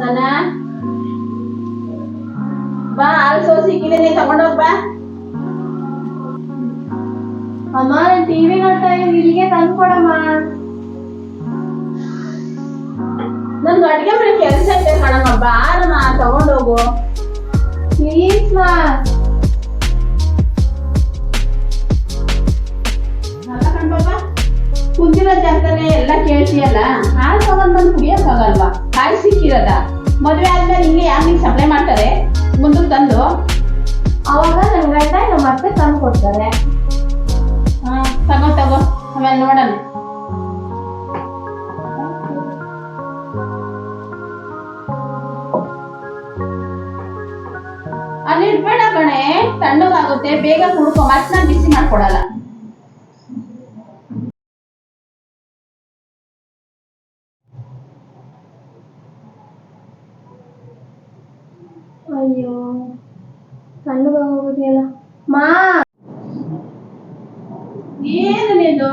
ಮನ ಬಾ ಆಲ್ಸೋ ಇಕ್ಕಿದ್ದೀನಿ ತಗೊಂಡೋಗ್ ಬಾ. ಅಮ್ಮ, ನಾನು ಟಿವಿ ನೋಡ್ತಾ ಇದ್ದೀನಿ, ಇಲ್ಲಿಗೆ ತಂದ್ಕೊಡಮ್ಮ ನಂದು ಅಡ್ಗೆ ಮನೆ ಕೆಲಸ ಇದೆ ಕಣಮ್ಮ ಬಾರಮ್ಮ ತಗೊಂಡೋಗು ಪ್ಲೀಸ್ ಮಾ. ಅಲ್ಲ ಕುಂತಿರೋ ಜಾಗದಲ್ಲೇ ಎಲ್ಲ ಕೇಳ್ತೀಯಲ್ಲ? ಹಾಲು ತಗೊಂಡ್ ಬಂದು ಕುಡಿಯೋಕ್ಕಾಗಲ್ವಾ ಕಾಯಿ ಸಿಕ್ಕಿರೋದ? ಮದುವೆ ಆದ್ಮೇಲೆ ಯಾರು ಯಾಕೆ ಸಪ್ಲೈ ಮಾಡ್ತಾರೆ? ಮುಂದಕ್ಕೆ ತಂದು? ಅವಾಗ ನನ್ನ ಗಂಡ ನಮ್ಮ ಅತ್ತೆ ತಂದು ಕೊಡ್ತಾರೆ. ಹಾ ತಗೋ ತಗೋ. ಆಮೇಲೆ ನೋಡೋಣ. ಅಲ್ಲಿ ಇಡ್ಬೇಡ ಕಣೆ. ತಣ್ಣಗಾಗುತ್ತೆ. ಬೇಗ ಕುಡ್ಕೊ. ಮತ್ತೆ ನಾನು ಬಿಸಿ ಮಾಡ್ಕೊಡಲ್ಲ. ಅಯ್ಯೋ ತಣ್ಣಗೆ ಹೋಗುದಿಲ್ಲ. ಮಾ! ಏನು ನೀನು?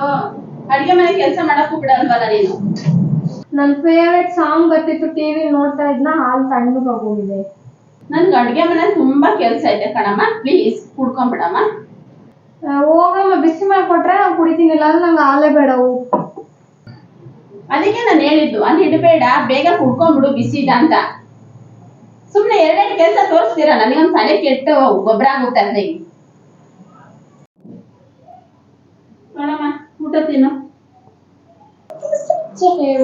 ಅಡಿಗೆ ಮನೆ ಕೆಲಸ ಮಾಡಕ್ಕೂ ಬಿಡಲ್ವಲ್ಲ ನೀನು? ನನ್ ಫೇವ್ರೆಟ್ ಸಾಂಗ್ ಬರ್ತಿತ್ತು ಟಿವಿ ನೋಡ್ತಾ ಇದ್ನ ಹಾಲ್ ತಣ್ಣಗ್ ಹೋಗಿದೆ. ನನ್ಗೆ ಅಡ್ಗೆ ಮನೆ ತುಂಬಾ ಕೆಲಸ ಐತೆ ಕಣಮ್ಮ. ಪ್ಲೀಸ್ ಕುಡ್ಕೊಂಬಿಡಮ್ಮ. ಆ, ಹೋಗಮ್ಮ ಬಿಸಿ ಮಾಡ್ಕೊಟ್ರೆ ನಾನು ಕುಡಿತೀನಿ ಇಲ್ಲ ಅಂದ್ರೆ ನಂಗೆ ಹಾಲೇ ಬೇಡ ಅದಕ್ಕೆ ನಾನು ಹೇಳಿದ್ದು ಅಲ್ಲಿ ಇಡಬೇಡ ಬೇಗ ಕುಡ್ಕೊಂಡ್ಬಿಡು ಬಿಸಿದ ಅಂತ. ಸುಮ್ನೆ ಎರಡೆರಡು ಕೆಲಸ ತೋರಿಸ್ತೀರ? ನನಗೊಂದು ತಲೆ ಕೆಟ್ಟು ಗೊಬ್ಬರ ಆಗುತ್ತೆ ಅದ್ನಿಗೆ ನೋಡಮ್ಮ ಊಟ ತಿನ್ನು.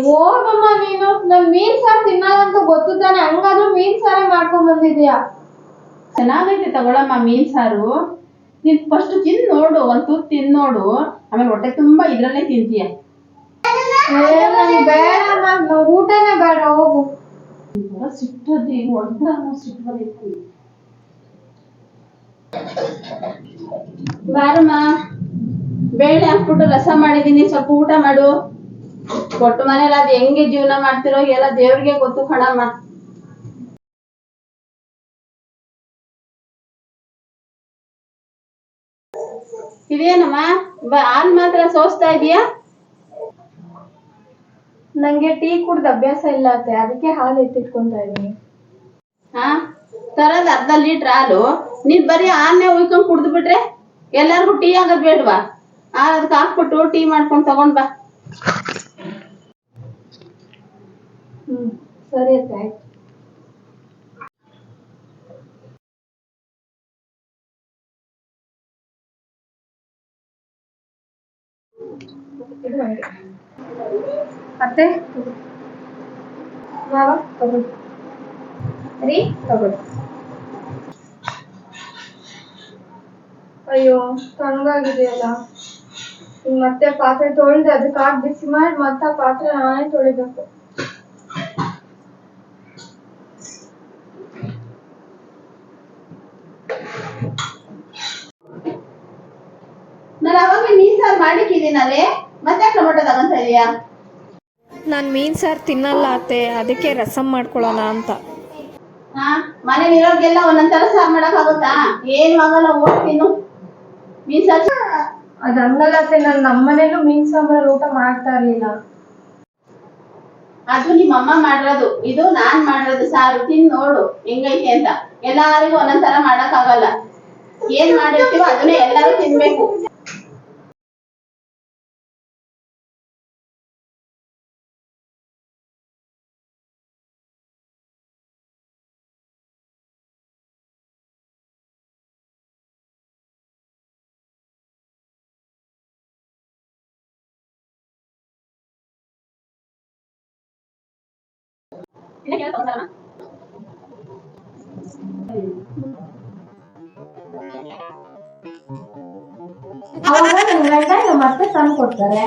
ಹೋಗಮ್ಮ ನೀನು. ನನ್ ಮೀನ್ ಸಾರು ತಿನ್ನಲ್ಲ ಅಂತ ಗೊತ್ತು ತಾನೆ. ಹಂಗಾದ್ರೂ ಮೀನ್ ಸಾರೇ ಮಾಡ್ಕೊಂಡ್ ಬಂದಿದ್ಯಾ? ಚೆನ್ನಾಗೈತೆ ತಗೊಳಮ್ಮ ಮೀನ್ ಸಾರು. ನೀನ್ ಫಸ್ಟ್ ತಿನ್ ನೋಡು ಒಂದ್ ತುತ್ತು ತಿಂದ್ ನೋಡು. ಆಮೇಲೆ ಹೊಟ್ಟೆ ತುಂಬಾ ಇದ್ರಲ್ಲೇ ತಿಂತೀಯ. ಬೇಡ ಊಟನೇ ಬೇಡ ಹೋಗು. ಬಾರಮ್ಮ, ಬೇಳೆ ಹಾಕ್ಬಿಟ್ಟು ರಸ ಮಾಡಿದೀನಿ, ಸ್ವಲ್ಪ ಊಟ ಮಾಡು. ಕೊಟ್ಟು ಮನೇಲಿ ಅದ್ ಹೆಂಗೆ ಜೀವನ ಮಾಡ್ತಿರೋ ಎಲ್ಲ ದೇವ್ರಿಗೆ ಗೊತ್ತು ಕಣಮ್ಮ. ಇದೇನಮ್ಮ? ಹಾಲ್ ಮಾತ್ರ ಸೋಸ್ತಾ ಇದೀಯಾ? ನಂಗೆ ಟೀ ಕುಡ್ದ ಅಭ್ಯಾಸ ಇಲ್ಲ ಅತ್ತೆ ಅದಕ್ಕೆ ಹಾಲು ಎತ್ತಿಟ್ಕೊಂತ ಇದೀನಿ ಹಾ? ತರದ ಅರ್ಧ ಲೀಟರ್ ಹಾಲು ನೀನ್ ಬರೀ ಆನೆ ಉಯ್ಕೊಂಡ್ ಕುಡ್ದು ಬಿಟ್ರೆ ಎಲ್ಲಾರ್ಗು ಟೀ ಆಗೋದ್ ಬೇಡ್ವಾ? ಆ ಅದಕ್ಕೆ ಹಾಕ್ಬಿಟ್ಟು ಟೀ ಮಾಡ್ಕೊಂಡ್ ತಗೊಂಡ್ ಬಾ. ಹ್ಮ್ ಸರಿ ಅತ್ತೆ ಆಯ್ತು. ಇದು. ಮಾವ ತಗೊಳ್ಳಿ. ಅಯ್ಯೋ ತಣ್ಣಗಾಗಿದೆಯಲ್ಲ ಈಗ ಮತ್ತೆ ಪಾತ್ರೆ ತೊಳ್ದು ಅದಕ್ಕೆ ಹಾಕಿ ಬಿಸಿ ಮಾಡಿ ಮತ್ತೆ ಆ ಪಾತ್ರೆ ನಾನೇ ತೊಳಿಬೇಕು. ನಾನು ಅವಾಗ ನೀನ್ ಸಾರ್ ಮಾಡ್ಲಿಕ್ಕಿದ್ದೀನಲ್ಲೇ? ಮತ್ತೆ ಟೊಮೆಟೊ ತಗೊಂತ ಇದೀಯಾ? ನಾನು ಮೀನ್ ಸಾರು ತಿನ್ನಲ್ಲ ಅತ್ತೆ ಅದಕ್ಕೆ ರಸಂ ಮಾಡ್ಕೊಳ್ಳೋಣ ಅಂತ. ಹಾ ಮನೇಲಿ ಇರೋರ್ಗೆಲ್ಲ ಒಂದೊಂದ್ ತರ ಸಾರ್ ಮಾಡಕ್ ಆಗುತ್ತಾ ಏನು ಆಗಲ್ಲ ಹೋಗ್ ತಿನ್ನು. ಮೀನ್ ಸಾರ್ ಅದು ಹಂಗಲ್ಲ ಅತ್ತೆ ನಾನು ನಮ್ಮನೇಲೂ ಮೀನ್ ಸಾಂಬಾರ್ ಊಟ ಮಾಡ್ತಾ ಇರ್ಲಿಲ್ಲ. ಅದು ನಿಮ್ಮ ಅಮ್ಮ ಮಾಡಿರೋದು ಇದು ನಾನ್ ಮಾಡಿರೋದು ಸಾರು ತಿನ್ ನೋಡು ಹೆಂಗೈತೆ ಅಂತ. ಎಲ್ಲಾರಿಗೂ ಒಂದೊಂದ್ ತರ ಮಾಡಕ್ ಆಗಲ್ಲ ಏನ್ ಮಾಡಿರ್ತೀವೋ ಅದನ್ನೇ ಎಲ್ಲಾರು ತಿನ್ಬೇಕು. ಇನ್ನ ಕೇಳ್ ತಗೊಂಡ್ಬರಮ್ಮ. ಅವಾಗ ನನ್ ಗಂಡ ನಮ್ಮ ಅತ್ತೆ ತಂದು ಕೊಡ್ತಾರೆ